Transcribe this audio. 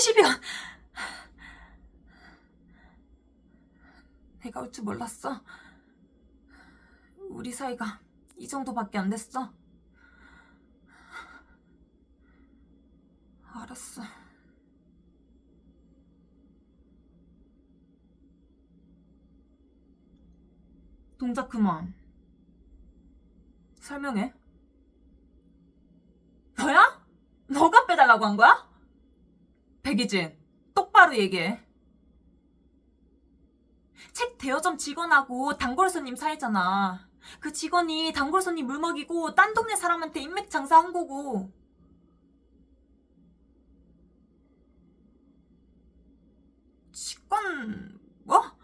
70원! 내가 올 줄 몰랐어. 우리 사이가 이 정도밖에 안 됐어. 알았어. 동작 그만. 설명해. 너야? 너가 빼달라고 한 거야? 백이진, 똑바로 얘기해. 책 대여점 직원하고 단골 손님 사이잖아. 그 직원이 단골 손님 물 먹이고 딴 동네 사람한테 인맥 장사한 거고. 직권 뭐?